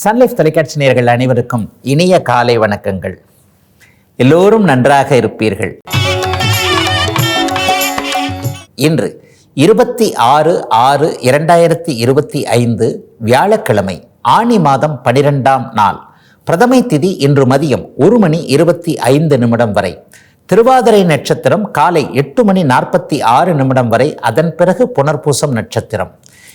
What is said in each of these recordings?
Sun Life தொலைக்காட்சி நேர்கள் அனைவருக்கும் இனிய காலை வணக்கங்கள். எல்லோரும் நன்றாக இருப்பீர்கள். இன்று இருபத்தி ஆறு ஆறு இரண்டாயிரத்தி இருபத்தி ஐந்து வியாழக்கிழமை ஆணி மாதம் பனிரெண்டாம் நாள். பிரதமை திதி இன்று மதியம் ஒரு மணி இருபத்தி ஐந்து நிமிடம் வரை. திருவாதிரை நட்சத்திரம் காலை எட்டு மணி நாற்பத்தி ஆறு நிமிடம் வரை அதன் பிறகு புனர்பூசம் நட்சத்திரம்.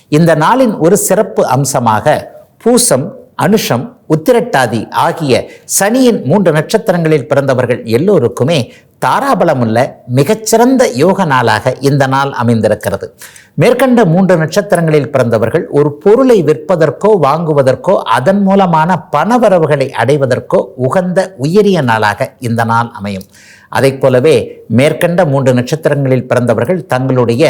இந்த நாளின் ஒரு சிறப்பு அம்சமாக பூசம் அனுஷம் உத்திரட்டாதி ஆகிய சனியின் மூன்று நட்சத்திரங்களில் பிறந்தவர்கள் எல்லோருக்குமே தாராபலமுள்ள மிகச்சிறந்த யோக நாளாக இந்த நாள் அமைந்திருக்கிறது. மேற்கண்ட மூன்று நட்சத்திரங்களில் பிறந்தவர்கள் ஒரு பொருளை விற்பதற்கோ வாங்குவதற்கோ அதன் மூலமான பணவரவுகளை அடைவதற்கோ உகந்த உயரிய நாளாக இந்த நாள் அமையும். அதைப் போலவே மேற்கண்ட மூன்று நட்சத்திரங்களில் பிறந்தவர்கள் தங்களுடைய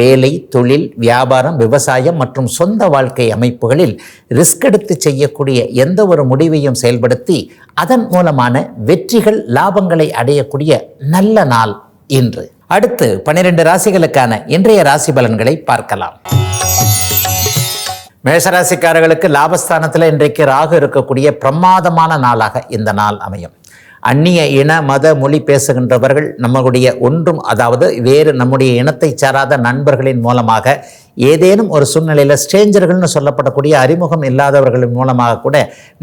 வேலை தொழில் வியாபாரம் விவசாயம் மற்றும் சொந்த வாழ்க்கை அமைப்புகளில் ரிஸ்க் எடுத்து செய்யக்கூடிய எந்த ஒரு முடிவையும் செயல்படுத்தி அதன் மூலமான வெற்றிகள் லாபங்களை அடையக்கூடிய நல்ல நாள் இன்று. அடுத்து பனிரெண்டு ராசிகளுக்கான இன்றைய ராசி பலன்களை பார்க்கலாம். மேஷராசிக்காரர்களுக்கு லாபஸ்தானத்தில் இன்றைக்கு ராகு இருக்கக்கூடிய பிரமாதமான நாளாக இந்த நாள் அமையும். அந்நிய இன மத மொழி பேசுகின்றவர்கள் நம்மளுடைய ஒன்றும் அதாவது வேறு நம்முடைய இனத்தை சாராத நண்பர்களின் மூலமாக ஏதேனும் ஒரு சூழ்நிலையில் ஸ்ட்ரேஞ்சர்கள்னு சொல்லப்படக்கூடிய அறிமுகம் இல்லாதவர்களின் மூலமாக கூட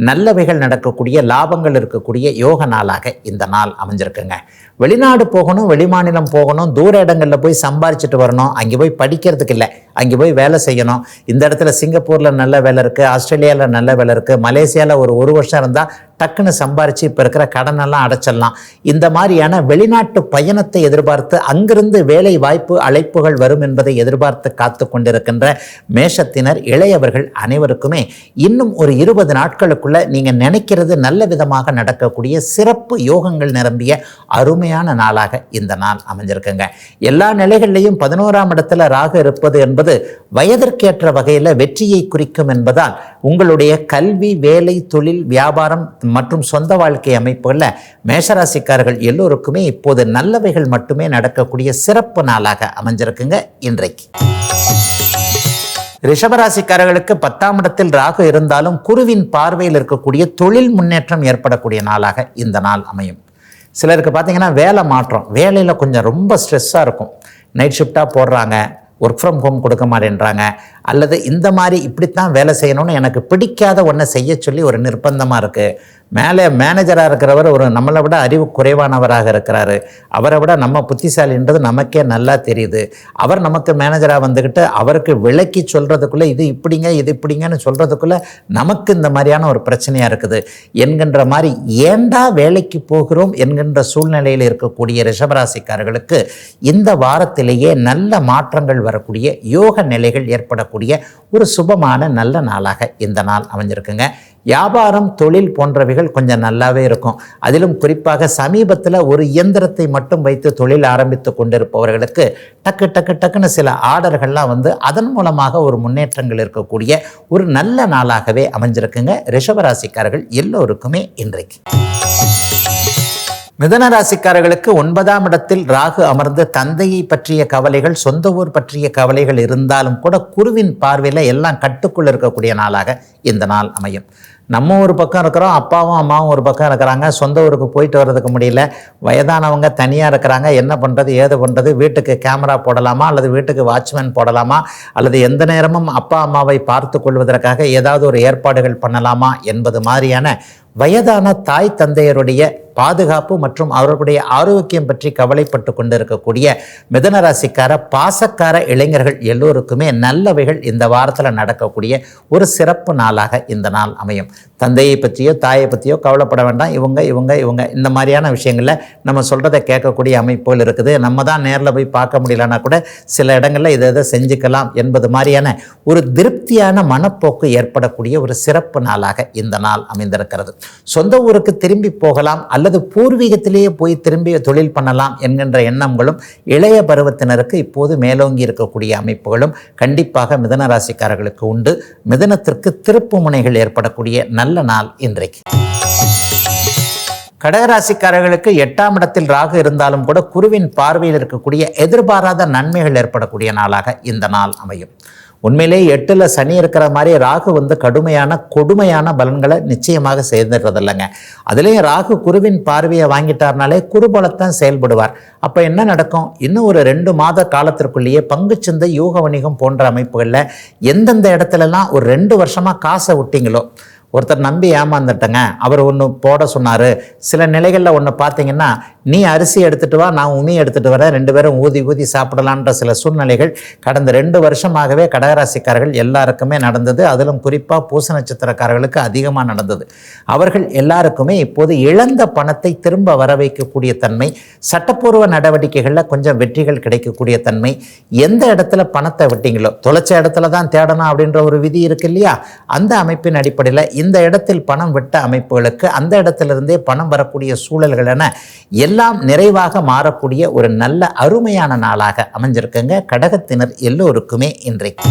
நல்லவைகள் நடக்கக்கூடிய லாபங்கள் இருக்கக்கூடிய யோக நாளாக இந்த நாள் அமைஞ்சிருக்குங்க. வெளிநாடு போகணும் வெளிமாநிலம் போகணும் தூர இடங்களில் போய் சம்பாரிச்சிட்டு வரணும் அங்கே போய் படிக்கிறதுக்கு இல்லை. அங்கே போய் வேலை செய்யணும். இந்த இடத்துல சிங்கப்பூரில் நல்ல வேலை இருக்குது ஆஸ்திரேலியாவில் நல்ல வேலை இருக்குது மலேசியாவில் ஒரு ஒரு வருஷம் இருந்தால் டக்குன்னு சம்பாரித்து இப்போ இருக்கிற கடனெல்லாம் அடைச்சிடலாம். இந்த மாதிரியான வெளிநாட்டு பயணத்தை எதிர்பார்த்து அங்கிருந்து வேலை வாய்ப்பு அழைப்புகள் வரும் என்பதை எதிர்பார்த்து காத்து கொண்டிருக்கின்ற மேஷத்தினர் இளையவர்கள் அனைவருக்குமே இன்னும் ஒரு இருபது நாட்களுக்குள்ள நீங்கள் நினைக்கிறது நல்ல விதமாக நடக்கக்கூடிய சிறப்பு யோகங்கள் நிரம்பிய அருமையான நாளாக இந்த நாள் அமைஞ்சிருக்குங்க. எல்லா நிலைகள்லையும் பதினோராம் இடத்துல ராக இருப்பது என்பது வயதிற்கேற்ற வகையில் வெற்றியை குறிக்கும் என்பதால் உங்களுடைய கல்வி வேலை தொழில் வியாபாரம் மற்றும் சொந்த வாழ்க்கை அமைப்புகளில் மேஷராசிக்காரர்கள் எல்லோருக்குமே இப்போது நல்லவைகள் மட்டுமே நடக்கக்கூடிய சிறப்பு நாளாக அமைஞ்சிருக்குங்க இன்றைக்கு. ரிஷபராசிக்காரர்களுக்கு பத்தாம் இடத்தில் ராகு இருந்தாலும் குருவின் பார்வையில் இருக்கக்கூடிய தொழில் முன்னேற்றம் ஏற்படக்கூடிய நாளாக இந்த நாள் அமையும். சிலருக்கு பார்த்தீங்கன்னா வேலை மாற்றம் வேலையில் கொஞ்சம் ரொம்ப ஸ்ட்ரெஸ்ஸாக இருக்கும். நைட் ஷிஃப்டாக போடுறாங்க ஒர்க் ஃப்ரம் ஹோம் கொடுக்க மாட்டேன்றாங்க அல்லது இந்த மாதிரி இப்படித்தான் வேலை செய்யணும்னு எனக்கு பிடிக்காத ஒன்றை செய்ய சொல்லி ஒரு நிர்பந்தமாக இருக்குது மேலே மேனேஜராக இருக்கிறவர் ஒரு நம்மளை விட அறிவு குறைவானவராக இருக்கிறாரு. அவரை விட நம்ம புத்திசாலின்றது நமக்கே நல்லா தெரியுது. அவர் நமக்கு மேனேஜராக வந்துக்கிட்டு அவருக்கு விளக்கி சொல்கிறதுக்குள்ளே இது இப்படிங்க இது இப்படிங்கன்னு சொல்கிறதுக்குள்ளே நமக்கு இந்த மாதிரியான ஒரு பிரச்சனையாக இருக்குது. என்கின்ற மாதிரி ஏண்டா வேலைக்கு போகிறோம் என்கின்ற சூழ்நிலையில் இருக்கக்கூடிய ரிஷபராசிக்காரர்களுக்கு இந்த வாரத்திலேயே நல்ல மாற்றங்கள் வரக்கூடிய யோக நிலைகள் ஏற்படக்கூடிய ஒரு சுபமான நல்ல நாளாக இந்த நாள் அமைஞ்சிருக்குங்க. வியாபாரம் தொழில் போன்றவைகள் கொஞ்சம் நல்லாவே இருக்கும். அதிலும் குறிப்பாக சமீபத்தில் ஒரு இயந்திரத்தை மட்டும் வைத்து தொழில் ஆரம்பித்து கொண்டிருப்பவர்களுக்கு டக்கு டக்கு டக்குன்னு சில ஆர்டர்கள்லாம் வந்து அதன் மூலமாக ஒரு முன்னேற்றங்கள் இருக்கக்கூடிய ஒரு நல்ல நாளாகவே அமைஞ்சிருக்குங்க. ரிஷபராசிக்காரர்கள் எல்லோருக்குமே இன்றைக்கு. மிதன ராசிக்காரர்களுக்கு ஒன்பதாம் இடத்தில் ராகு அமர்ந்து தந்தையை பற்றிய கவலைகள் சொந்த ஊர் பற்றிய கவலைகள் இருந்தாலும் கூட குருவின் பார்வையில் எல்லாம் கட்டுக்குள் இருக்கக்கூடிய நாளாக இந்த நாள் அமையும். நம்ம ஒரு பக்கம் இருக்கிறோம் அப்பாவும் அம்மாவும் ஒரு பக்கம் இருக்கிறாங்க. சொந்த ஊருக்கு போயிட்டு வர்றதுக்கு முடியல. வயதானவங்க தனியாக இருக்கிறாங்க. என்ன பண்ணுறது ஏது பண்ணுறது வீட்டுக்கு கேமரா போடலாமா? அல்லது வீட்டுக்கு வாட்ச்மேன் போடலாமா? அல்லது எந்த நேரமும் அப்பா அம்மாவை பார்த்து கொள்வதற்காக ஏதாவது ஒரு ஏற்பாடுகள் பண்ணலாமா? என்பது மாதிரியான வயதான தாய் தந்தையருடைய பாதுகாப்பு மற்றும் அவர்களுடைய ஆரோக்கியம் பற்றி கவலைப்பட்டு கொண்டிருக்கக்கூடிய மிதனராசிக்கார பாசக்கார இளைஞர்கள் எல்லோருக்குமே நல்லவைகள் இந்த வாரத்தில் நடக்கக்கூடிய ஒரு சிறப்பு நாளாக இந்த நாள் அமையும். தந்தையை பற்றியோ தாயை பற்றியோ கவலைப்பட வேண்டாம். இவங்க இவங்க இவங்க. இந்த மாதிரியான விஷயங்களில் நம்ம சொல்கிறத கேட்கக்கூடிய அமைப்புகள் இருக்குது. நம்ம தான் நேரில் போய் பார்க்க முடியலன்னா கூட சில இடங்களில் இதை இதை செஞ்சுக்கலாம் என்பது மாதிரியான ஒரு திருப்தியான மனப்போக்கு ஏற்படக்கூடிய ஒரு சிறப்பு நாளாக இந்த நாள் அமைந்திருக்கிறது. சொந்த ஊருக்கு திரும்பி போகலாம் அல்லது பூர்வீகத்திலேயே போய் திரும்பி தொழில் பண்ணலாம் என்கின்ற எண்ணங்களும் இளைய பருவத்தினருக்கு இப்போது மேலோங்கி இருக்கக்கூடிய அமைப்புகளும் கண்டிப்பாக மிதன ராசிக்காரர்களுக்கு உண்டு. மிதனத்திற்கு திருப்பு முனைகள் ஏற்படக்கூடிய நல்ல நாள் இன்றைக்கு. கடகராசிக்காரர்களுக்கு எட்டாம் இடத்தில் ராகு இருந்தாலும் கூட குருவின் பார்வையில் இருக்கக்கூடிய எதிர்பாராத நன்மைகள் ஏற்படக்கூடிய நாளாக இந்த நாள் அமையும். உண்மையிலே எட்டில் சனி இருக்கிற மாதிரி ராகு வந்து கடுமையான கொடுமையான பலன்களை நிச்சயமாக சேர்ந்துடுறது இல்லைங்க அதுலேயும் ராகு குருவின் பார்வையை வாங்கிட்டார்னாலே குருபலத்தான் செயல்படுவார். அப்போ என்ன நடக்கும்? இன்னும் ஒரு ரெண்டு மாத காலத்திற்குள்ளேயே பங்குச்சந்தை யூக வணிகம் போன்ற அமைப்புகளில் எந்தெந்த இடத்துலலாம் ஒரு ரெண்டு வருஷமாக காசை விட்டிங்களோ ஒருத்தர் நம்பி ஏமாந்துட்டங்க. அவர் ஒன்று போட சொன்னார். சில நிலைகளில் ஒன்று பார்த்தீங்கன்னா நீ அரிசி எடுத்துகிட்டு வா நான் உமி எடுத்துகிட்டு வரேன். ரெண்டு பேரும் ஊதி ஊதி சாப்பிடலான்ற சில சூழ்நிலைகள் கடந்த ரெண்டு வருஷமாகவே கடகராசிக்காரர்கள் எல்லாருக்குமே நடந்தது. அதிலும் குறிப்பாக பூச நட்சத்திரக்காரர்களுக்கு அதிகமாக நடந்தது. அவர்கள் எல்லாருக்குமே இப்போது இழந்த பணத்தை திரும்ப வர வைக்கக்கூடிய தன்மை சட்டப்பூர்வ நடவடிக்கைகளில் கொஞ்சம் வெற்றிகள் கிடைக்கக்கூடிய தன்மை. எந்த இடத்துல பணத்தை விட்டீங்களோ தொலைச்ச இடத்துல தான் தேடணும் அப்படின்ற ஒரு விதி இருக்கு இல்லையா? அந்த அமைப்பின் அடிப்படையில் இந்த இடத்தில் பணம் விட்ட அமைப்புகளுக்கு அந்த இடத்திலிருந்தே பணம் வரக்கூடிய சூழல்கள் என எல்லாம் நிறைவாக மாறக்கூடிய ஒரு நல்ல அருமையான நாளாக அமைஞ்சிருக்குங்க. கடகத்தினர் எல்லோருக்குமே இன்றைக்கு.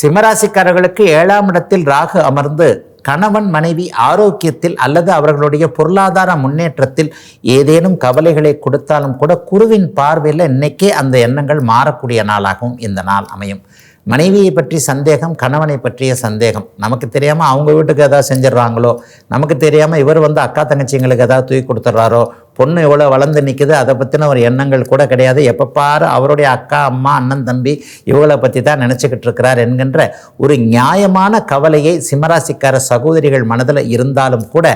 சிம்மராசிக்காரர்களுக்கு ஏழாம் இடத்தில் ராகு அமர்ந்து கணவன் மனைவி ஆரோக்கியத்தில் அல்லது அவர்களுடைய பொருளாதார முன்னேற்றத்தில் ஏதேனும் கவலைகளை கொடுத்தாலும் கூட குருவின் பார்வையில் இன்னைக்கே அந்த எண்ணங்கள் மாறக்கூடிய நாளாகவும் இந்த நாள் அமையும். மனைவியை பற்றி சந்தேகம் கணவனை பற்றிய சந்தேகம். நமக்கு தெரியாமல் அவங்க வீட்டுக்கு எதாவது செஞ்சிடறாங்களோ? நமக்கு தெரியாமல் இவர் வந்து அக்கா தங்கச்சிங்களுக்கு எதாவது தூக்கி கொடுத்துட்றாரோ? பொண்ணு எவ்வளோ வளர்ந்து நிற்குது அதை பற்றின ஒரு எண்ணங்கள் கூட கிடையாது. எப்போ பாரு அவருடைய அக்கா அம்மா அண்ணன் தம்பி இவங்களை பற்றி தான் நினச்சிக்கிட்டு இருக்கிறார் என்கின்ற ஒரு நியாயமான கவலையை சிம்மராசிக்கார சகோதரிகள் மனதில் இருந்தாலும் கூட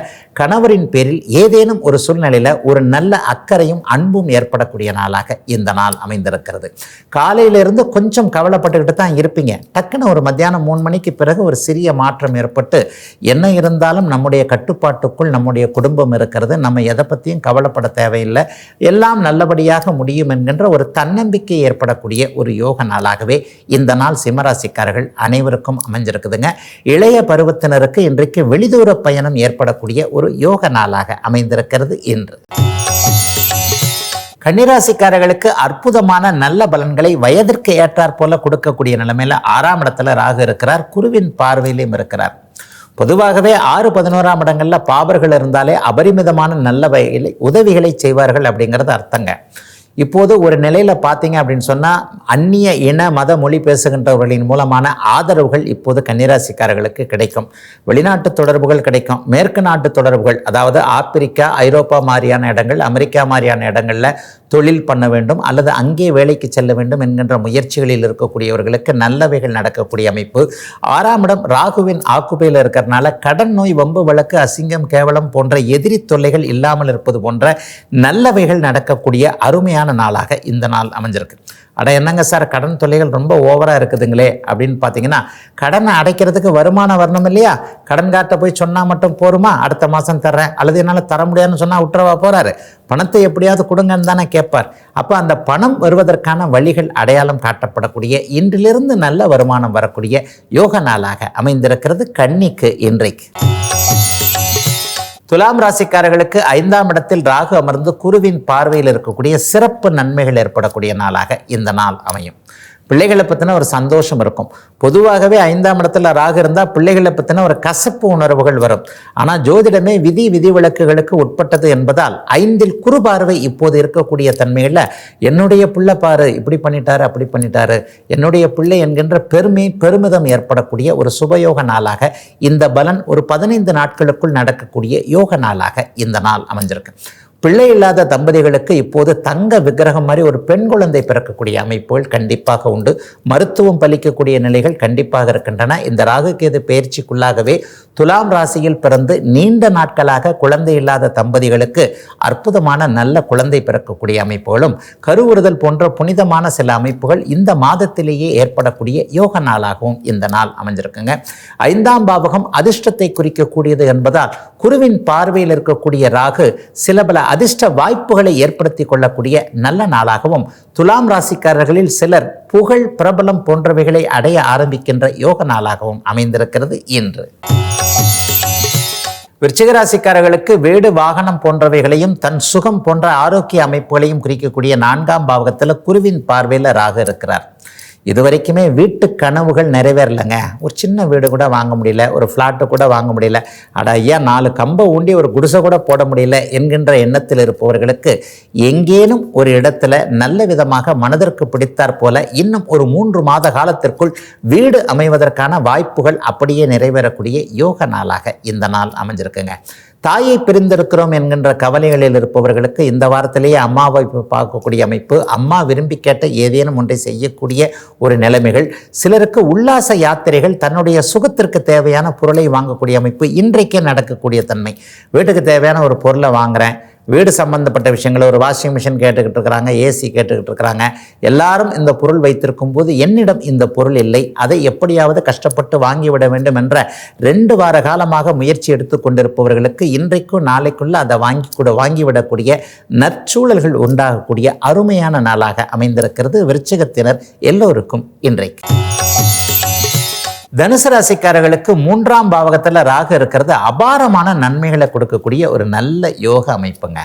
கணவரின் பேரில் ஏதேனும் ஒரு சூழ்நிலையில் ஒரு நல்ல அக்கறையும் அன்பும் ஏற்படக்கூடிய நாளாக இந்த நாள் அமைந்திருக்கிறது. காலையிலிருந்து கொஞ்சம் கவலைப்பட்டுக்கிட்டு தான் இருப்பீங்க. டக்குன்னு ஒரு மத்தியானம் மூணு மணிக்கு பிறகு ஒரு சிறிய மாற்றம் ஏற்பட்டு என்ன இருந்தாலும் நம்முடைய கட்டுப்பாட்டுக்குள் நம்முடைய குடும்பம் இருக்கிறது. நம்ம எதை பற்றியும் கவலை கவலைப்பட தேவையில்லை. எல்லாம் நல்லபடியாக முடியும் என்கின்ற ஒரு தன்னம்பிக்கை ஏற்படக்கூடிய ஒரு யோக நாளாகவே இந்த நாள் சிம்மராசிக்காரர்கள் அனைவருக்கும் அமைஞ்சிருக்குதுங்க. இளைய பருவத்தினருக்கு இன்றைக்கு வெளிதூர பயணம் ஏற்படக்கூடிய ஒரு யோக நாளாக அமைந்திருக்கிறது இன்று. கன்னிராசிக்காரர்களுக்கு அற்புதமான நல்ல பலன்களை வயதிற்கு ஏற்றாற் போல கொடுக்கக்கூடிய நிலைமையில ஆறாம் இடத்துல ராகு இருக்கிறார் குருவின் பார்வையிலும் இருக்கிறார். பொதுவாகவே ஆறு பதினோராம் இடங்களில் பாபர்கள் இருந்தாலே அபரிமிதமான நல்ல வகையில் உதவிகளை செய்வார்கள் அப்படிங்கிறது அர்த்தங்க. இப்போது ஒரு நிலையில் பார்த்தீங்க அப்படின்னு சொன்னால் அந்நிய இன மத மொழி பேசுகின்றவர்களின் மூலமான ஆதரவுகள் இப்போது கன்னிராசிக்காரர்களுக்கு கிடைக்கும். வெளிநாட்டு தொடர்புகள் கிடைக்கும். மேற்கு நாட்டு தொடர்புகள் அதாவது ஆப்பிரிக்கா ஐரோப்பா மாதிரியான இடங்கள் அமெரிக்கா மாதிரியான இடங்களில் தொழில் பண்ண வேண்டும் அல்லது அங்கே வேலைக்கு செல்ல வேண்டும் என்கின்ற முயற்சிகளில் இருக்கக்கூடியவர்களுக்கு நல்லவைகள் நடக்கக்கூடிய அமைப்பு. ஆறாம் இடம் ராகுவின் ஆக்குபையில் இருக்கிறதுனால கடன் நோய் வம்பு வழக்கு அசிங்கம் கேவலம் போன்ற எதிரி தொல்லைகள் இல்லாமல் இருப்பது போன்ற நல்லவைகள் நடக்கக்கூடிய அருமையான நாளாக இந்த நாள் அமைஞ்சிருக்கு. அட என்னங்க சார் கடன் தொல்லைகள் ரொம்ப ஓவராக இருக்குதுங்களே அப்படின்னு பார்த்தீங்கன்னா கடனை அடைக்கிறதுக்கு வருமானம் வரணும் இல்லையா? கடன்கார்ட்ட போய் சொன்னால் மட்டும் போருமா? அடுத்த மாதம் தர்றேன். அல்லது என்னால் தர முடியாதுன்னு சொன்னால் விட்டுறவா போகிறாரு பணத்தை எப்படியாவது கொடுங்கன்னு தானே கேட்பார். அப்போ அந்த பணம் வருவதற்கான வழிகள் அடையாளம் காட்டப்படக்கூடிய இன்றிலிருந்து நல்ல வருமானம் வரக்கூடிய யோக நாளாக அமைந்திருக்கிறது கன்னிக்கு இன்றைக்கு. துலாம் ராசிக்காரர்களுக்கு ஐந்தாம் இடத்தில் ராகு அமர்ந்து குருவின் பார்வையில் இருக்கக்கூடிய சிறப்பு நன்மைகள் ஏற்படக்கூடிய நாளாக இந்த நாள் அமையும். பிள்ளைகளை பற்றின ஒரு சந்தோஷம் இருக்கும். பொதுவாகவே ஐந்தாம் இடத்துல ராகு இருந்தால் பிள்ளைகளை பற்றின ஒரு கசப்பு உணர்வுகள் வரும். ஆனால் ஜோதிடமே விதி விதிவிலக்குகளுக்கு உட்பட்டது என்பதால் ஐந்தில் குறு பார்வை இப்போது இருக்கக்கூடிய தன்மையில் என்னுடைய பிள்ளை பாரு இப்படி பண்ணிட்டாரு அப்படி பண்ணிட்டாரு என்னுடைய பிள்ளை என்கின்ற பெருமை பெருமிதம் ஏற்படக்கூடிய ஒரு சுபயோக நாளாக இந்த பலன் ஒரு பதினைந்து நாட்களுக்குள் நடக்கக்கூடிய யோக நாளாக இந்த நாள் அமைஞ்சிருக்கு. பிள்ளை இல்லாத தம்பதிகளுக்கு இப்போது தங்க விக்கிரகம் மாதிரி ஒரு பெண் குழந்தை பிறக்கக்கூடிய அமைப்புகள் கண்டிப்பாக உண்டு. மருத்துவம் பலிக்கக்கூடிய நிலைகள் கண்டிப்பாக இருக்கின்றன. இந்த ராகுகேது பயிற்சிக்குள்ளாகவே துலாம் ராசியில் பிறந்து நீண்ட நாட்களாக குழந்தை இல்லாத தம்பதிகளுக்கு அற்புதமான நல்ல குழந்தை பிறக்கக்கூடிய அமைப்புகளும் கருவுறுதல் போன்ற புனிதமான சில அமைப்புகள் இந்த மாதத்திலேயே ஏற்படக்கூடிய யோக நாளாகவும் இந்த நாள் அமைஞ்சிருக்குங்க. ஐந்தாம் பாவகம் அதிர்ஷ்டத்தை குறிக்கக்கூடியது என்பதால் குருவின் பார்வையில் இருக்கக்கூடிய ராகு சில பல அதிர்ஷ்ட வாய்ப்புகளை ஏற்படுத்தி கொள்ளக்கூடிய நல்ல நாளாகவும் துலாம் ராசிக்காரர்களில் சிலர் புகழ் பிரபலம் போன்றவைகளை அடைய ஆரம்பிக்கின்ற யோக நாளாகவும் அமைந்திருக்கிறது இன்று. விருச்சிக ராசிக்காரர்களுக்கு வீடு வாகனம் போன்றவைகளையும் தன் சுகம் போன்ற ஆரோக்கிய அமைப்புகளையும் குறிக்கக்கூடிய நான்காம் பாவகத்தில் குருவின் பார்வையில் ராகு இருக்கிறார். இது வரைக்குமே வீட்டு கனவுகள் நிறைவேறலைங்க. ஒரு சின்ன வீடு கூட வாங்க முடியல ஒரு ஃப்ளாட்டு கூட வாங்க முடியல. அட ஐயா நாலு கம்பை ஊண்டி ஒரு குடிசை கூட போட முடியல என்கின்ற எண்ணத்தில் இருப்பவர்களுக்கு எங்கேனும் ஒரு இடத்துல நல்ல விதமாக மனதிற்கு பிடித்தாற் போல இன்னும் ஒரு மூன்று மாத காலத்திற்குள் வீடு அமைவதற்கான வாய்ப்புகள் அப்படியே நிறைவேறக்கூடிய யோக நாளாக இந்த நாள் அமைஞ்சிருக்குங்க. தாயை பிரிந்திருக்கிறோம் என்கின்ற கவலைகளில் இருப்பவர்களுக்கு இந்த வாரத்திலேயே அம்மாவை பார்க்கக்கூடிய அமைப்பு அம்மா விரும்பி கேட்ட ஏதேனும் ஒன்றை செய்யக்கூடிய ஒரு நிலைமைகள் சிலருக்கு உல்லாச யாத்திரைகள் தன்னுடைய சுகத்திற்கு தேவையான பொருளை வாங்கக்கூடிய அமைப்பு இன்றைக்கே நடக்கக்கூடிய தன்மை. வீட்டுக்கு தேவையான ஒரு பொருளை வாங்குறேன் வீடு சம்பந்தப்பட்ட விஷயங்களை ஒரு வாஷிங் மிஷின் கேட்டுக்கிட்டு இருக்கிறாங்க ஏசி கேட்டுக்கிட்டு இருக்கிறாங்க. எல்லாரும் இந்த பொருள் வைத்திருக்கும் போது என்னிடம் இந்த பொருள் இல்லை. அதை எப்படியாவது கஷ்டப்பட்டு வாங்கிவிட வேண்டும் என்ற ரெண்டு வார காலமாக முயற்சி எடுத்து கொண்டிருப்பவர்களுக்கு இன்றைக்கும் நாளைக்குள்ள அதை வாங்கி கூட வாங்கிவிடக்கூடிய நற்சூழல்கள் உண்டாகக்கூடிய அருமையான நாளாக அமைந்திருக்கிறது விருச்சகத்தினர் எல்லோருக்கும் இன்றைக்கு. தனுசு ராசிக்காரர்களுக்கு மூன்றாம் பாவகத்தில் ராகு இருக்கிறது அபாரமான நன்மைகளை கொடுக்கக்கூடிய ஒரு நல்ல யோக அமைப்புங்க.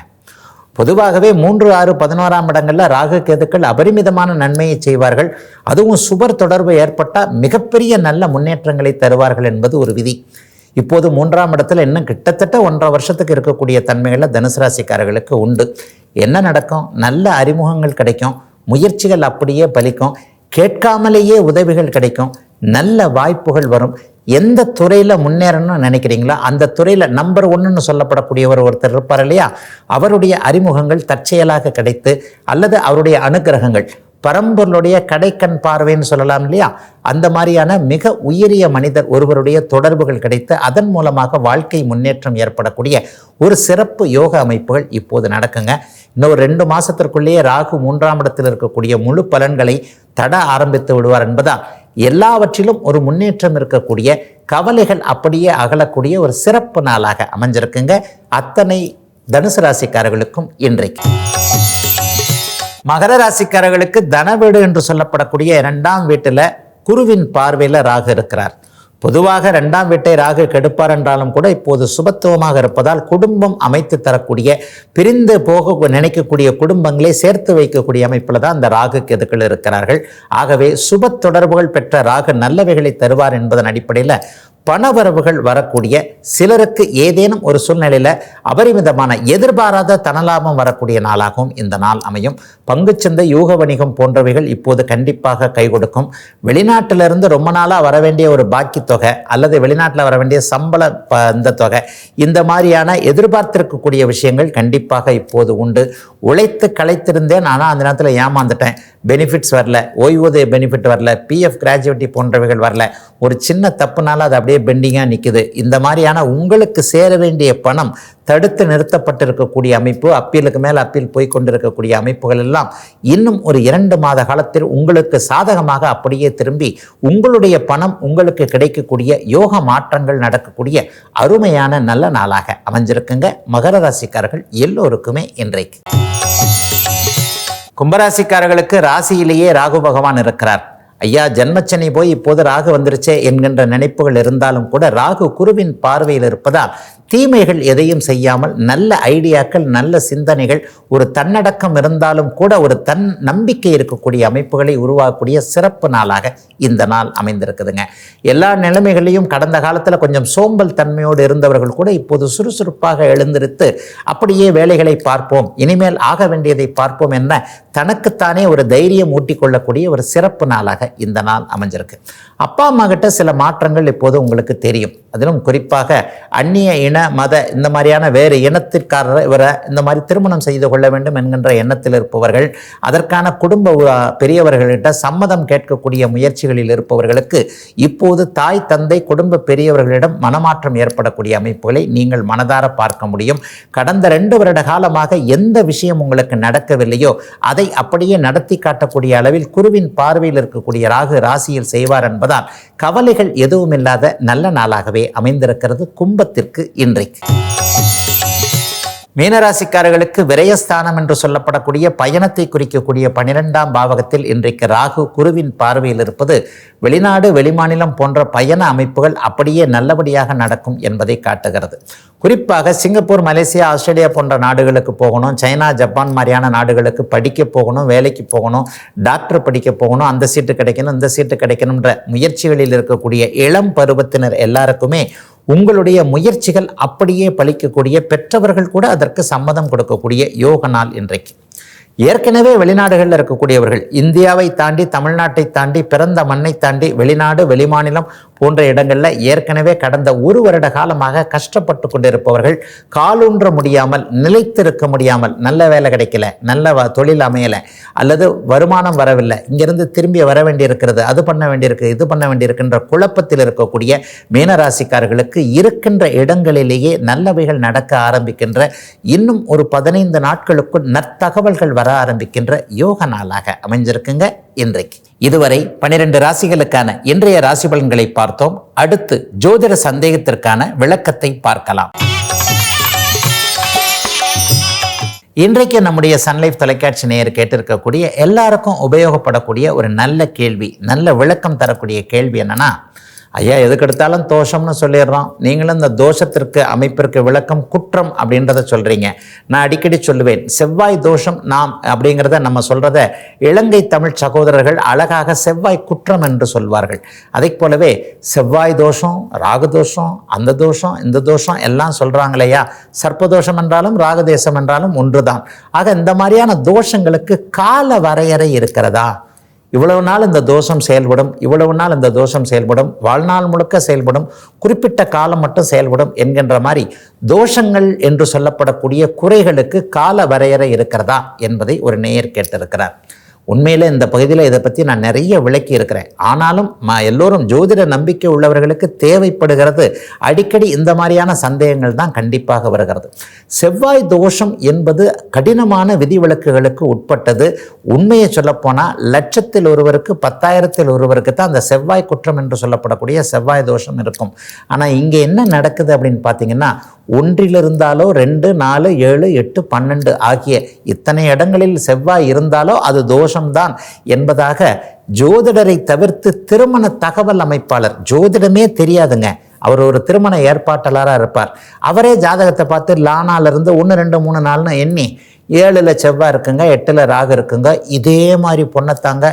பொதுவாகவே மூன்று ஆறு பதினோராம் இடங்களில் ராகு கேதுக்கள் அபரிமிதமான நன்மையை செய்வார்கள். அதுவும் சுபர் தொடர்பு ஏற்பட்டால் மிகப்பெரிய நல்ல முன்னேற்றங்களை தருவார்கள் என்பது ஒரு விதி. இப்போது மூன்றாம் இடத்துல இன்னும் கிட்டத்தட்ட ஒன்றரை வருஷத்துக்கு இருக்கக்கூடிய தன்மைகளில் தனுசு ராசிக்காரர்களுக்கு உண்டு. என்ன நடக்கும்? நல்ல அறிமுகங்கள் கிடைக்கும். முயற்சிகள் அப்படியே பலிக்கும். கேட்காமலேயே உதவிகள் கிடைக்கும். நல்ல வாய்ப்புகள் வரும். எந்த துறையில் முன்னேறணும்னு நினைக்கிறீங்களோ அந்த துறையில் நம்பர் ஒன்றுன்னு சொல்லப்படக்கூடியவர் ஒருத்தர் இருப்பார் இல்லையா? அவருடைய அறிமுகங்கள் தற்செயலாக கிடைத்து அல்லது அவருடைய அனுகிரகங்கள் பரம்பொருளுடைய கடைக்கண் பார்வைன்னு சொல்லலாம் இல்லையா? அந்த மாதிரியான மிக உயரிய மனிதர் ஒருவருடைய தொடர்புகள் கிடைத்து அதன் மூலமாக வாழ்க்கை முன்னேற்றம் ஏற்படக்கூடிய ஒரு சிறப்பு யோக அமைப்புகள் இப்போது நடக்குங்க. இன்னும் ஒரு ரெண்டு மாதத்திற்குள்ளேயே ராகு மூன்றாம் இடத்தில் இருக்கக்கூடிய முழு பலன்களை தட ஆரம்பித்து விடுவார் என்பதால் எல்லாவற்றிலும் ஒரு முன்னேற்றம் இருக்கக்கூடிய கவலைகள் அப்படியே அகலக்கூடிய ஒரு சிறப்பு நாளாக அமைஞ்சிருக்குங்க. அத்தனை தனுசு ராசிக்காரர்களுக்கும் இன்றைக்கு. மகர ராசிக்காரர்களுக்கு தனவீடு என்று சொல்லப்படக்கூடிய இரண்டாம் வீட்டில் குருவின் பார்வையில் ராகு இருக்கிறார். பொதுவாக ரெண்டாம் வீட்டை ராகு கெடுப்பார் என்றாலும் கூட இப்போது சுபத்துவமாக இருப்பதால் குடும்பம் அமைத்து தரக்கூடிய பிரிந்து போக நினைக்கக்கூடிய குடும்பங்களை சேர்த்து வைக்கக்கூடிய அமைப்பில் தான் அந்த ராகு கெதுக்கள் இருக்கிறார்கள். ஆகவே சுப தொடர்புகள் பெற்ற ராகு நல்லவைகளை தருவார் என்பதன் அடிப்படையில் பணவரவுகள் வரக்கூடிய சிலருக்கு ஏதேனும் ஒரு சூழ்நிலையில் அபரிமிதமான எதிர்பாராத தனலாபம் வரக்கூடிய நாளாகவும் இந்த நாள் அமையும். பங்குச்சந்தை யூக வணிகம் போன்றவைகள் இப்போது கண்டிப்பாக கை கொடுக்கும். வெளிநாட்டிலிருந்து ரொம்ப நாளாக வர வேண்டிய ஒரு பாக்கி தொகை அல்லது வெளிநாட்டில் வர வேண்டிய சம்பள ப இந்த தொகை இந்த மாதிரியான எதிர்பார்த்திருக்கக்கூடிய விஷயங்கள் கண்டிப்பாக இப்போது உண்டு. உழைத்து களைத்திருந்தேன் ஆனால் அந்த நேரத்தில் ஏமாந்துட்டேன். பெனிஃபிட்ஸ் வரல ஓய்வூதிய பெனிஃபிட் வரல பிஎஃப் கிராஜுவேட்டி போன்றவைகள் வரல. ஒரு சின்ன தப்புனால அது அப்படியே பெண்டிங்காக நிற்குது இந்த மாதிரியான உங்களுக்கு சேர வேண்டிய பணம் தடுத்து நிறுத்தப்பட்டிருக்கக்கூடிய அமைப்பு அப்பீலுக்கு மேல் அப்பீல் போய் கொண்டிருக்கக்கூடிய அமைப்புகள் எல்லாம் இன்னும் ஒரு இரண்டு மாத காலத்தில் உங்களுக்கு சாதகமாக அப்படியே திரும்பி உங்களுடைய பணம் உங்களுக்கு கிடைக்கக்கூடிய யோக மாற்றங்கள் நடக்கக்கூடிய அருமையான நல்ல நாளாக அமைஞ்சிருக்குங்க. மகர ராசிக்காரர்கள் எல்லோருக்குமே இன்றைக்கு. கும்பராசிக்காரர்களுக்கு ராசியிலேயே ராகு பகவான் இருக்கிறார். ஐயா ஜென்மச்சனி போய் இப்போது ராகு வந்துருச்சே என்கின்ற நினைப்புகள் இருந்தாலும் கூட ராகு குருவின் பார்வையில் இருப்பதால் தீமைகள் எதையும் செய்யாமல் நல்ல ஐடியாக்கள் நல்ல சிந்தனைகள் ஒரு தன்னடக்கம் இருந்தாலும் கூட ஒரு தன் நம்பிக்கை இருக்கக்கூடிய அமைப்புகளை உருவாக்கக்கூடிய சிறப்பு நாளாக இந்த நாள் அமைந்திருக்குதுங்க. எல்லா நிலைமைகளையும் கடந்த காலத்தில் கொஞ்சம் சோம்பல் தன்மையோடு இருந்தவர்கள் கூட இப்போது சுறுசுறுப்பாக எழுந்திருத்து அப்படியே வேலைகளை பார்ப்போம் இனிமேல் ஆக வேண்டியதை பார்ப்போம் என்ன தனக்குத்தானே ஒரு தைரியம் ஊட்டிக்கொள்ளக்கூடிய ஒரு சிறப்பு நாளாக இந்த நாள் அமைஞ்சிருக்கு. அப்பா அம்மா கிட்ட சில மாற்றங்கள் இப்போது உங்களுக்கு தெரியும். அதிலும் குறிப்பாக அந்நிய இன மத இந்த மாதிரியான வேறு இனத்திற்காரர் இவரை இந்த மாதிரி திருமணம் செய்து கொள்ள வேண்டும் என்கின்ற எண்ணத்தில் இருப்பவர்கள் அதற்கான குடும்ப உ- சம்மதம் கேட்கக்கூடிய முயற்சிகளில் இருப்பவர்களுக்கு இப்போது தாய் தந்தை குடும்ப பெரியவர்களிடம் மனமாற்றம் ஏற்படக்கூடிய அமைப்புகளை நீங்கள் மனதார பார்க்க முடியும். கடந்த ரெண்டு வருட காலமாக எந்த விஷயம் உங்களுக்கு நடக்கவில்லையோ அதை அப்படியே நடத்தி காட்டக்கூடிய அளவில் குருவின் பார்வையில் இருக்கக்கூடிய ராகு ராசியில் செய்வார் என்பதால் கவலைகள் எதுவும் இல்லாத நல்ல நாளாகவே அமைந்திருக்கிறது. கும்பத்திற்கு இன்றைக்கு. மீனராசிக்காரர்களுக்கு விரயஸ்தானம் என்று சொல்லப்படக்கூடிய பயணத்தை குறிக்கக்கூடிய பனிரெண்டாம் பாவகத்தில் இன்றைக்கு ராகு குருவின் பார்வையில் இருப்பது வெளிநாடு வெளிமாநிலம் போன்ற பயண அமைப்புகள் அப்படியே நல்லபடியாக நடக்கும் என்பதை காட்டுகிறது. குறிப்பாக சிங்கப்பூர் மலேசியா ஆஸ்திரேலியா போன்ற நாடுகளுக்கு போகணும் சைனா ஜப்பான் மாதிரியான நாடுகளுக்கு படிக்க போகணும் வேலைக்கு போகணும் டாக்டர் படிக்க போகணும் அந்த சீட்டு கிடைக்கணும் இந்த சீட்டு கிடைக்கணுன்ற முயற்சிகளில் இருக்கக்கூடிய இளம் பருவத்தினர் எல்லாருக்குமே உங்களுடைய முயற்சிகள் அப்படியே பலிக்கக்கூடிய பெற்றவர்கள் கூட அதற்கு சம்மதம் கொடுக்கக்கூடிய யோக நாள் இன்றைக்கு. ஏற்கனவே வெளிநாடுகளில் இருக்கக்கூடியவர்கள் இந்தியாவை தாண்டி தமிழ்நாட்டை தாண்டி பிறந்த மண்ணை தாண்டி வெளிநாடு வெளிமாநிலம் போன்ற இடங்களில் ஏற்கனவே கடந்த ஒரு வருட காலமாக கஷ்டப்பட்டு கொண்டிருப்பவர்கள் காலூன்ற முடியாமல் நிலைத்திருக்க முடியாமல் நல்ல வேலை கிடைக்கல நல்ல வ- தொழில் அமையலை அல்லது வருமானம் வரவில்லை இங்கிருந்து திரும்பி வர வேண்டியிருக்கிறது அது பண்ண வேண்டியிருக்கு இது பண்ண வேண்டியிருக்கின்ற குழப்பத்தில் இருக்கக்கூடிய மீனராசிக்காரர்களுக்கு இருக்கின்ற இடங்களிலேயே நல்லவைகள் நடக்க ஆரம்பிக்கின்ற இன்னும் ஒரு பதினைந்து நாட்களுக்குள் நற்தகவல்கள் வர ஆரம்பிக்கின்ற யோக நாளாக அமைஞ்சிருக்குங்க இன்றைக்கு. இதுவரை பனிரெண்டு ராசிகளுக்கான இன்றைய ராசி பலன்களை பார்த்தோம். அடுத்து ஜோதிட சந்தேகத்திற்கான விளக்கத்தை பார்க்கலாம். இன்றைக்கு நம்முடைய சன்லைஃப் தொலைக்காட்சி நேயர் கேட்டிருக்கக்கூடிய எல்லாருக்கும் உபயோகப்படக்கூடிய ஒரு நல்ல கேள்வி நல்ல விளக்கம் தரக்கூடிய கேள்வி என்னன்னா ஐயா எதுக்கு எடுத்தாலும் தோஷம்னு சொல்லிடுறோம். நீங்களும் இந்த தோஷத்திற்கு அமைப்பிற்கு விளக்கம் குற்றம் அப்படின்றத சொல்கிறீங்க நான் அடிக்கடி சொல்லுவேன் செவ்வாய் தோஷம் நாம் அப்படிங்கிறத நம்ம சொல்கிறத இலங்கை தமிழ் சகோதரர்கள் அழகாக செவ்வாய் குற்றம் என்று சொல்வார்கள். அதை போலவே செவ்வாய் தோஷம் ராகு தோஷம் அந்த தோஷம் இந்த தோஷம் எல்லாம் சொல்றாங்களையா சர்ப்பதோஷம் என்றாலும் ராகதேசம் என்றாலும் ஒன்று தான் ஆக இந்த மாதிரியான தோஷங்களுக்கு கால வரையறை இருக்கிறதா? இவ்வளவு நாள் இந்த தோஷம் செயல்படும் இவ்வளவு நாள் இந்த தோஷம் செயல்படும் வாழ்நாள் முழுக்க செயல்படும் குறிப்பிட்ட காலம் மட்டும் செயல்படும் என்கின்ற மாதிரி தோஷங்கள் என்று சொல்லப்படக்கூடிய குறைகளுக்கு கால வரையறை இருக்கிறதா என்பதை ஒரு நேயர் கேட்டிருக்கிறார். உண்மையில் இந்த பகுதியில் இதை பற்றி நான் நிறைய விளக்கி இருக்கிறேன். ஆனாலும் ம எல்லோரும் ஜோதிட நம்பிக்கை உள்ளவர்களுக்கு தேவைப்படுகிறது. அடிக்கடி இந்த மாதிரியான சந்தேகங்கள் தான் கண்டிப்பாக வருகிறது. செவ்வாய் தோஷம் என்பது கடினமான விதிவிலக்குகளுக்கு உட்பட்டது. உண்மையை சொல்லப்போனால் லட்சத்தில் ஒருவருக்கு பத்தாயிரத்தில் ஒருவருக்கு தான் அந்த செவ்வாய் குற்றம் என்று சொல்லப்படக்கூடிய செவ்வாய் தோஷம் இருக்கும். ஆனால் இங்கே என்ன நடக்குது அப்படின்னு பார்த்தீங்கன்னா ஒன்றில் இருந்தாலோ ரெண்டு நாலு ஏழு எட்டு பன்னெண்டு ஆகிய இத்தனை இடங்களில் செவ்வாய் இருந்தாலோ அது தோஷம் தோஷம்தான் என்பதாக ஜோதிடரை தவிர்த்து திருமண தகவல் அமைப்பாளர் ஜோதிடமே தெரியாதுங்க. அவர் ஒரு திருமண ஏற்பாட்டாளராக இருப்பார். அவரே ஜாதகத்தை பார்த்து லானாலிருந்து ஒன்று ரெண்டு மூணு நாள்னு எண்ணி ஏழில் செவ்வாய் இருக்குங்க எட்டில் ராகு இருக்குங்க. இதே மாதிரி பொண்ணைத்தாங்க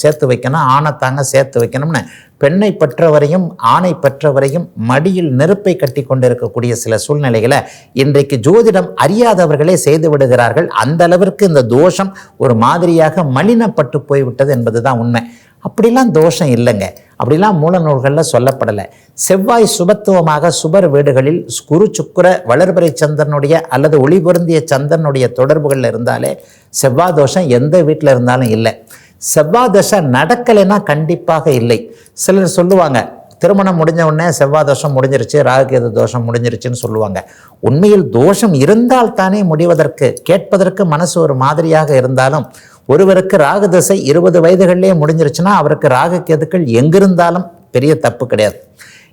சேர்த்து வைக்கணும் ஆணைத்தாங்க சேர்த்து வைக்கணும்னு பெண்ணை பெற்றவரையும் ஆணை பெற்றவரையும் மடியில் நெருப்பை கட்டி கொண்டிருக்கக்கூடிய சில சூழ்நிலைகளை இன்றைக்கு ஜோதிடம் அறியாதவர்களே செய்து விடுகிறார்கள். அந்த அளவிற்கு இந்த தோஷம் ஒரு மாதிரியாக மலினப்பட்டு போய்விட்டது என்பதுதான் உண்மை. அப்படிலாம் தோஷம் இல்லைங்க. அப்படிலாம் மூல நூல்களில் சொல்லப்படலை. செவ்வாய் சுபத்துவமாக சுபர் வீடுகளில் குரு சுக்கிர வளர்பறை சந்திரனுடைய அல்லது ஒளி பொருந்திய சந்திரனுடைய தொடர்புகளில் இருந்தாலே செவ்வாய் தோஷம் எந்த வீட்டில் இருந்தாலும் இல்லை. செவ்வாய் தசை நடக்கலைன்னா கண்டிப்பாக இல்லை. சிலர் சொல்லுவாங்க திருமணம் முடிஞ்ச உடனே செவ்வாய் தோஷம் முடிஞ்சிருச்சு ராகுகேது தோஷம் முடிஞ்சிருச்சுன்னு சொல்லுவாங்க. உண்மையில் தோஷம் இருந்தால் தானே முடிவதற்கு கேட்பதற்கு மனசு ஒரு மாதிரியாக இருந்தாலும் ஒருவருக்கு ராகு தசை இருபது வயதுகளிலே முடிஞ்சிருச்சுன்னா அவருக்கு ராகு கேதுக்கள் எங்கிருந்தாலும் பெரிய தப்பு கிடையாது.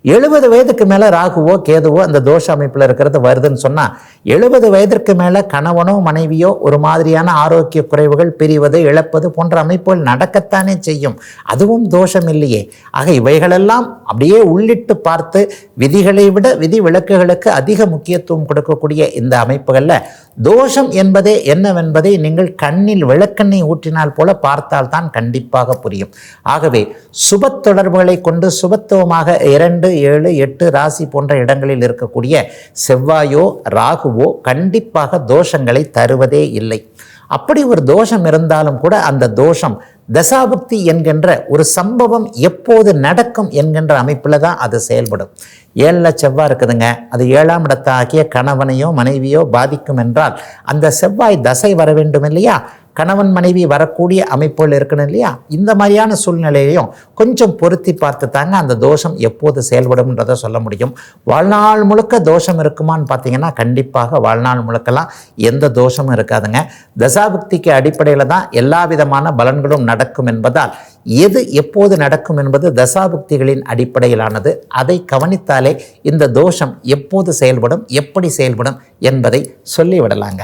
எழுபது வயதுக்கு மேலே ராகுவோ கேதுவோ அந்த தோஷ அமைப்பில் இருக்கிறது வருதுன்னு சொன்னால் எழுபது வயதிற்கு மேலே கணவனோ மனைவியோ ஒரு மாதிரியான ஆரோக்கிய குறைவுகள் பிரிவது இழப்பது போன்ற அமைப்புகள் நடக்கத்தானே செய்யும். அதுவும் தோஷம் இல்லையே. ஆக இவைகளெல்லாம் அப்படியே உள்ளிட்டு பார்த்து விதிகளை விட விதி விளக்குகளுக்கு அதிக முக்கியத்துவம் கொடுக்கக்கூடிய இந்த அமைப்புகளில் தோஷம் என்பதே என்னவென்பதை நீங்கள் கண்ணில் விளக்கெண்ணை ஊற்றினால் போல பார்த்தால்தான் கண்டிப்பாக புரியும். ஆகவே சுப தொடர்புகளை கொண்டு சுபத்துவமாக இரண்டு ஏழு எட்டு ராசி போன்ற இடங்களில் இருக்கக்கூடிய செவ்வாயோ ராகுவோ கண்டிப்பாக தோஷங்களை தருவதே இல்லை. அப்படி ஒரு தோஷம் இருந்தாலும் கூட அந்த தோஷம் தசாபக்தி என்கின்ற ஒரு சம்பவம் எப்போது நடக்கும் என்கின்ற அமைப்பில் தான் அது செயல்படும். ஏழில் செவ்வாய் இருக்குதுங்க. அது ஏழாம் இடத்தாகிய கணவனையோ மனைவியோ பாதிக்கும் என்றால் அந்த செவ்வாய் தசை வர வேண்டும் இல்லையா கணவன் மனைவி வரக்கூடிய அமைப்புகள் இருக்கணும் இல்லையா? இந்த மாதிரியான சூழ்நிலையையும் கொஞ்சம் பொருத்தி பார்த்து தாங்க அந்த தோஷம் எப்போது செயல்படும்ன்றதை சொல்ல முடியும். வாழ்நாள் முழுக்க தோஷம் இருக்குமான்னு பார்த்தீங்கன்னா கண்டிப்பாக வாழ்நாள் முழுக்கலாம் எந்த தோஷமும் இருக்காதுங்க. தசாபுக்திக்கு அடிப்படையில் தான் எல்லா விதமான பலன்களும் நடக்கும் என்பதால் எது எப்போது நடக்கும் என்பது தசாபுக்திகளின் அடிப்படையிலானது. அதை கவனித்தாலே இந்த தோஷம் எப்போது செயல்படும் எப்படி செயல்படும் என்பதை சொல்லிவிடலாங்க.